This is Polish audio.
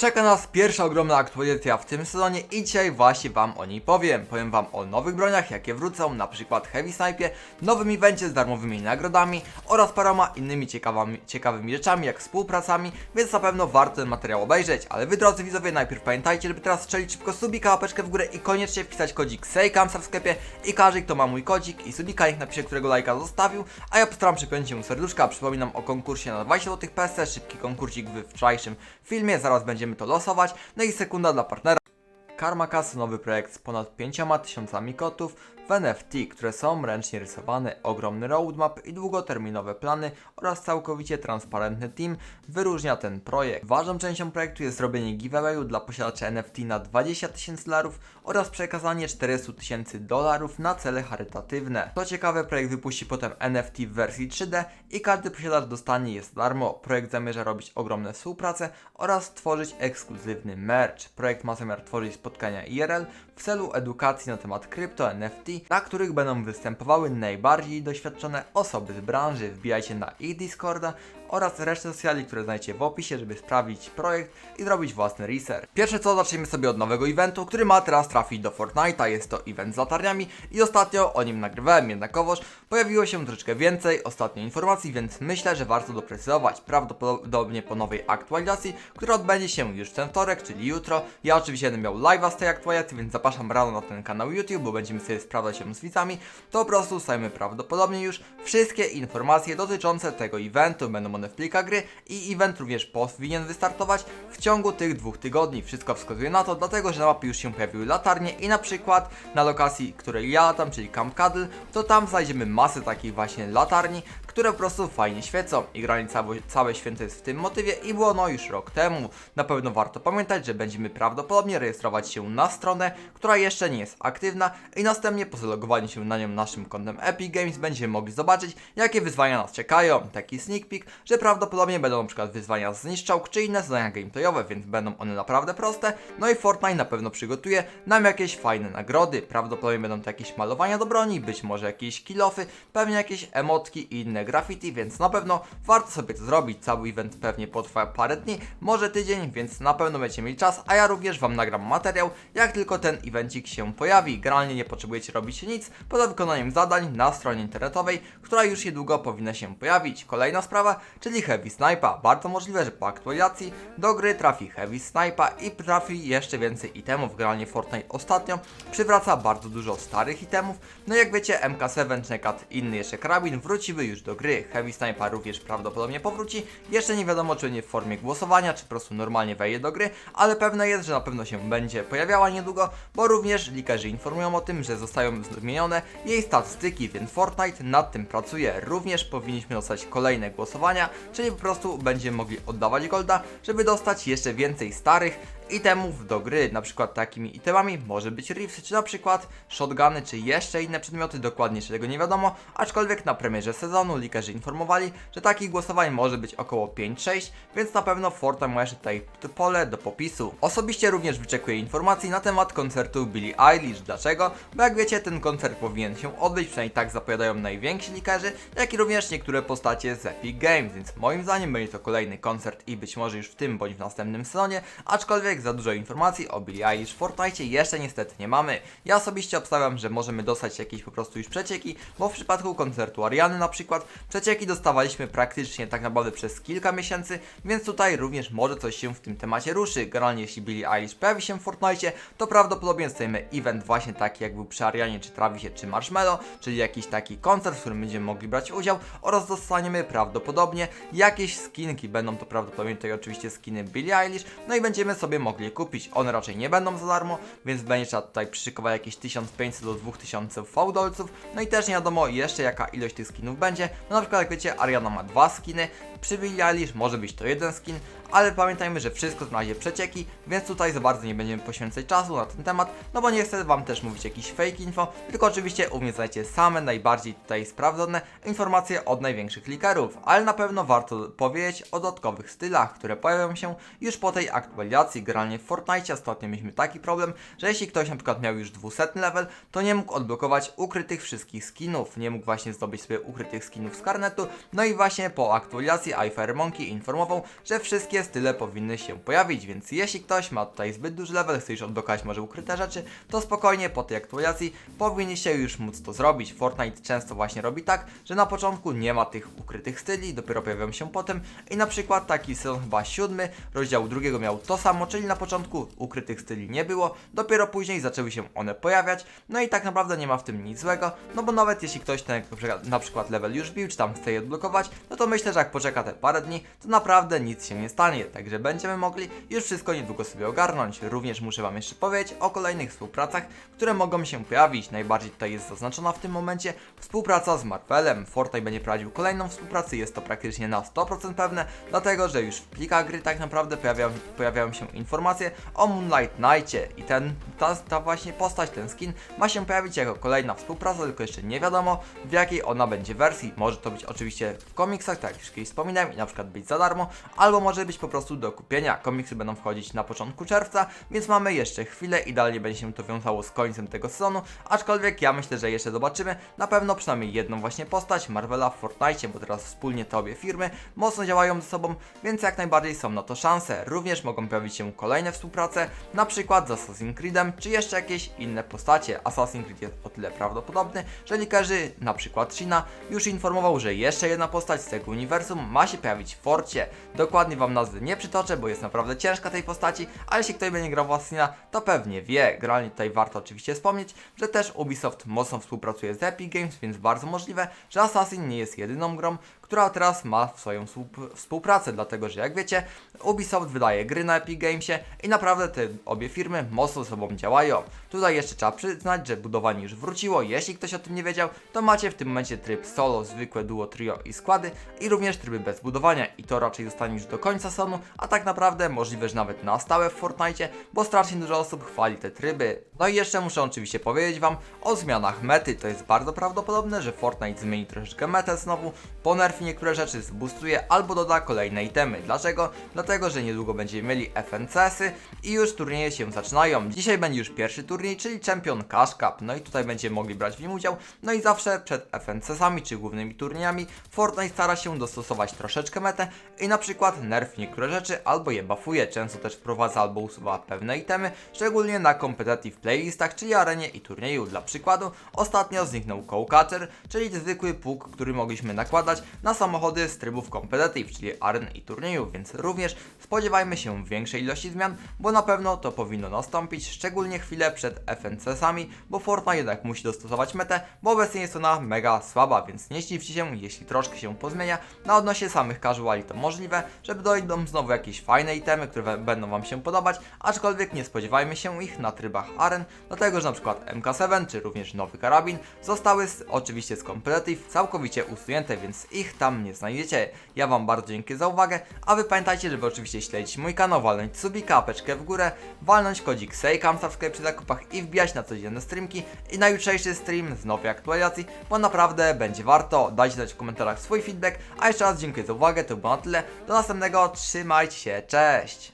Czeka nas pierwsza ogromna aktualizacja w tym sezonie i dzisiaj właśnie wam o niej powiem. Powiem wam o nowych broniach, jakie wrócą, na przykład Heavy Snipe, nowym evencie z darmowymi nagrodami oraz paroma innymi ciekawymi, ciekawymi rzeczami, jak współpracami, więc na pewno warto ten materiał obejrzeć. Ale wy drodzy widzowie, najpierw pamiętajcie, żeby teraz strzelić szybko subika, łapeczkę w górę i koniecznie wpisać kodzik SEJKAMSA w sklepie i każdy, kto ma mój kodzik i subika, niech napisze, którego lajka zostawił, a ja postaram przypiąć mu serduszka. Przypominam o konkursie na 20 zł PSC, szybki konkursik w wczorajszym filmie, zaraz będziemy to losować. No i sekunda dla partnera. Karma Castle nowy projekt z ponad 5000 kotów w NFT, które są ręcznie rysowane, ogromny roadmap i długoterminowe plany oraz całkowicie transparentny team wyróżnia ten projekt. Ważną częścią projektu jest zrobienie giveawayu dla posiadaczy NFT na 20 tysięcy dolarów oraz przekazanie 400 tysięcy dolarów na cele charytatywne. Co ciekawe, projekt wypuści potem NFT w wersji 3D i każdy posiadacz dostanie je za darmo. Projekt zamierza robić ogromne współprace oraz tworzyć ekskluzywny merch. Projekt ma zamiar tworzyć spotkania IRL w celu edukacji na temat krypto NFT, na których będą występowały najbardziej doświadczone osoby z branży. Wbijajcie na ich Discorda oraz resztę socjali, które znajdziecie w opisie, żeby sprawdzić projekt i zrobić własny research. Pierwsze co, zacznijmy sobie od nowego eventu, który ma teraz trafić do Fortnite'a. Jest to event z latarniami i ostatnio o nim nagrywałem, jednakowoż pojawiło się troszeczkę więcej ostatnio informacji, więc myślę, że warto doprecyzować. Prawdopodobnie po nowej aktualizacji, która odbędzie się już w ten wtorek, czyli jutro. Ja oczywiście będę miał live'a z tej aktualizacji, więc zapraszam rano na ten kanał YouTube, bo będziemy sobie sprawdzać się z widzami. To po prostu ustajemy prawdopodobnie już wszystkie informacje dotyczące tego eventu. Będą w plikach gry i event również powinien wystartować w ciągu tych dwóch tygodni. Wszystko wskazuje na to, dlatego że na mapie już się pojawiły latarnie i na przykład na lokacji, której ja latam, czyli Camp Cuddle, to tam znajdziemy masę takich właśnie latarni, które po prostu fajnie świecą. I granie całe, całe święto jest w tym motywie i było ono już rok temu. Na pewno warto pamiętać, że będziemy prawdopodobnie rejestrować się na stronę, która jeszcze nie jest aktywna i następnie po zalogowaniu się na nią naszym kontem Epic Games będziemy mogli zobaczyć, jakie wyzwania nas czekają. Taki sneak peek, że prawdopodobnie będą przykład wyzwania z niszczałk czy inne zadania gameplayowe, więc będą one naprawdę proste. No i Fortnite na pewno przygotuje nam jakieś fajne nagrody. Prawdopodobnie będą to jakieś malowania do broni, być może jakieś kilofy, pewnie jakieś emotki i inne graffiti, więc na pewno warto sobie to zrobić. Cały event pewnie potrwa parę dni, może tydzień, więc na pewno będziecie mieli czas, a ja również Wam nagram materiał, jak tylko ten evencik się pojawi. Generalnie nie potrzebujecie robić nic poza wykonaniem zadań na stronie internetowej, która już niedługo powinna się pojawić. Kolejna sprawa, czyli Heavy Sniper. Bardzo możliwe, że po aktualizacji do gry trafi Heavy Sniper i trafi jeszcze więcej itemów. Generalnie Fortnite ostatnio przywraca bardzo dużo starych itemów. No jak wiecie, MK7 czy inny jeszcze karabin wróciły już do gry. Heavy Sniper również prawdopodobnie powróci. Jeszcze nie wiadomo, czy nie w formie głosowania, czy po prostu normalnie wejdzie do gry, ale pewne jest, że na pewno się będzie pojawiała niedługo, bo również likerzy informują o tym, że zostają zmienione jej statystyki, więc Fortnite nad tym pracuje. Również powinniśmy dostać kolejne głosowania, czyli po prostu będziemy mogli oddawać golda, żeby dostać jeszcze więcej starych itemów do gry. Na przykład takimi itemami może być riffs, czy na przykład shotguny, czy jeszcze inne przedmioty, dokładnie tego nie wiadomo, aczkolwiek na premierze sezonu likerzy informowali, że takich głosowań może być około 5-6, więc na pewno Fortnite ma jeszcze tutaj pole do popisu. Osobiście również wyczekuję informacji na temat koncertu Billie Eilish. Dlaczego? Bo jak wiecie, ten koncert powinien się odbyć, przynajmniej tak zapowiadają najwięksi likerzy, jak i również niektóre postacie z Epic Games, więc moim zdaniem będzie to kolejny koncert i być może już w tym bądź w następnym sezonie, aczkolwiek za dużo informacji o Billie Eilish w Fortnite jeszcze niestety nie mamy. Ja osobiście obstawiam, że możemy dostać jakieś po prostu już przecieki, bo w przypadku koncertu Ariany na przykład przecieki dostawaliśmy praktycznie tak naprawdę przez kilka miesięcy, więc tutaj również może coś się w tym temacie ruszy. Generalnie jeśli Billie Eilish pojawi się w Fortnite, to prawdopodobnie dostajemy event właśnie taki jak był przy Arianie, czy Travisie, czy Marshmallow, czyli jakiś taki koncert, w którym będziemy mogli brać udział oraz dostaniemy prawdopodobnie jakieś skinki. Będą to prawdopodobnie tutaj oczywiście skiny Billie Eilish, no i będziemy sobie mogli je kupić. One raczej nie będą za darmo, więc będzie trzeba tutaj przyszykować jakieś 1500 do 2000 fałdolców. No i też nie wiadomo jeszcze jaka ilość tych skinów będzie. No na przykład jak wiecie, Ariana ma dwa skiny, przy może być to jeden skin, ale pamiętajmy, że wszystko na razie przecieki, więc tutaj za bardzo nie będziemy poświęcać czasu na ten temat, no bo nie chcę wam też mówić jakieś fake info, tylko oczywiście u same najbardziej tutaj sprawdzone informacje od największych likerów, ale na pewno warto powiedzieć o dodatkowych stylach, które pojawią się już po tej aktualizacji. Generalnie w Fortnite ostatnio mieliśmy taki problem, że jeśli ktoś na przykład miał już 200 level, to nie mógł odblokować ukrytych wszystkich skinów, nie mógł właśnie zdobyć sobie ukrytych skinów z karnetu, no i właśnie po aktualizacji a iFiremonkey informował, że wszystkie style powinny się pojawić, więc jeśli ktoś ma tutaj zbyt duży level, chce już odblokować może ukryte rzeczy, to spokojnie po tej aktualizacji powinniście już móc to zrobić. Fortnite często właśnie robi tak, że na początku nie ma tych ukrytych styli, dopiero pojawiają się potem i na przykład taki sezon chyba siódmy, rozdziału drugiego miał to samo, czyli na początku ukrytych styli nie było, dopiero później zaczęły się one pojawiać, no i tak naprawdę nie ma w tym nic złego, no bo nawet jeśli ktoś ten na przykład level już bił, czy tam chce je odblokować, no to myślę, że jak poczeka te parę dni, to naprawdę nic się nie stanie, także będziemy mogli już wszystko niedługo sobie ogarnąć. Również muszę Wam jeszcze powiedzieć o kolejnych współpracach, które mogą się pojawić. Najbardziej tutaj jest zaznaczona w tym momencie współpraca z Marvelem. Fortnite będzie prowadził kolejną współpracę, jest to praktycznie na 100% pewne, dlatego że już w plikach gry tak naprawdę pojawiają, pojawiają się informacje o Moonlight Knightie i ten, ta, ta właśnie postać, ten skin ma się pojawić jako kolejna współpraca, tylko jeszcze nie wiadomo w jakiej ona będzie wersji. Może to być oczywiście w komiksach, tak jak już kiedyś wspominałem, i na przykład być za darmo, albo może być po prostu do kupienia. Komiksy będą wchodzić na początku czerwca, więc mamy jeszcze chwilę, idealnie będzie się to wiązało z końcem tego sezonu, aczkolwiek ja myślę, że jeszcze zobaczymy na pewno przynajmniej jedną właśnie postać Marvela w Fortnite, bo teraz wspólnie te obie firmy mocno działają ze sobą, więc jak najbardziej są na to szanse. Również mogą pojawić się kolejne współprace, na przykład z Assassin's Creedem, czy jeszcze jakieś inne postacie. Assassin's Creed jest o tyle prawdopodobny, że likerzy, na przykład Shina, już informował, że jeszcze jedna postać z tego uniwersum ma się pojawić w Forcie. Dokładnie wam nazwy nie przytoczę, bo jest naprawdę ciężka tej postaci, ale jeśli ktoś będzie grał Assassina, to pewnie wie. Generalnie tutaj warto oczywiście wspomnieć, że też Ubisoft mocno współpracuje z Epic Games, więc bardzo możliwe, że Assassin nie jest jedyną grą, która teraz ma swoją współp- współpracę, dlatego że jak wiecie, Ubisoft wydaje gry na Epic Gamesie i naprawdę te obie firmy mocno ze sobą działają. Tutaj jeszcze trzeba przyznać, że budowanie już wróciło, jeśli ktoś o tym nie wiedział, to macie w tym momencie tryb solo, zwykłe duo, trio i składy i również tryby bez budowania i to raczej zostanie już do końca sezonu, a tak naprawdę możliwe, że nawet na stałe w Fortnite, bo strasznie dużo osób chwali te tryby. No i jeszcze muszę oczywiście powiedzieć Wam o zmianach mety, to jest bardzo prawdopodobne, że Fortnite zmieni troszeczkę metę znowu, niektóre rzeczy, zboostuje albo doda kolejne itemy. Dlaczego? Dlatego, że niedługo będziemy mieli FNCS-y i już turnieje się zaczynają. Dzisiaj będzie już pierwszy turniej, czyli Champion Cash Cup, no i tutaj będziemy mogli brać w nim udział, no i zawsze przed FNCS-ami czy głównymi turniejami Fortnite stara się dostosować troszeczkę metę i na przykład nerf niektóre rzeczy albo je buffuje, często też wprowadza albo usuwa pewne itemy, szczególnie na competitive playlistach, czyli arenie i turnieju. Dla przykładu, ostatnio zniknął Cowcatcher, czyli zwykły pług, który mogliśmy nakładać na samochody z trybów competitive, czyli aren i turnieju, więc również spodziewajmy się większej ilości zmian, bo na pewno to powinno nastąpić, szczególnie chwilę przed FNCS-ami, bo Fortnite jednak musi dostosować metę, bo obecnie jest ona mega słaba, więc nie zdziwcie się, jeśli troszkę się pozmienia. Na odnośnie samych casuali to możliwe, że dojdą znowu jakieś fajne itemy, które będą Wam się podobać, aczkolwiek nie spodziewajmy się ich na trybach aren, dlatego że na przykład MK7 czy również nowy karabin zostały z, oczywiście z Competitive całkowicie usunięte, więc ich tam nie znajdziecie. Ja Wam bardzo dziękuję za uwagę, a Wy pamiętajcie, żeby oczywiście śledzić mój kanał, walnąć subika, apeczkę w górę, walnąć kodzik SEJKAM subscribe przy zakupach i wbijać na codzienne streamki i na jutrzejszy stream z nowej aktualizacji, bo naprawdę będzie warto. Dajcie znać w komentarzach swój feedback, a jeszcze raz dziękuję za uwagę, to było na tyle. Do następnego, trzymajcie się, cześć!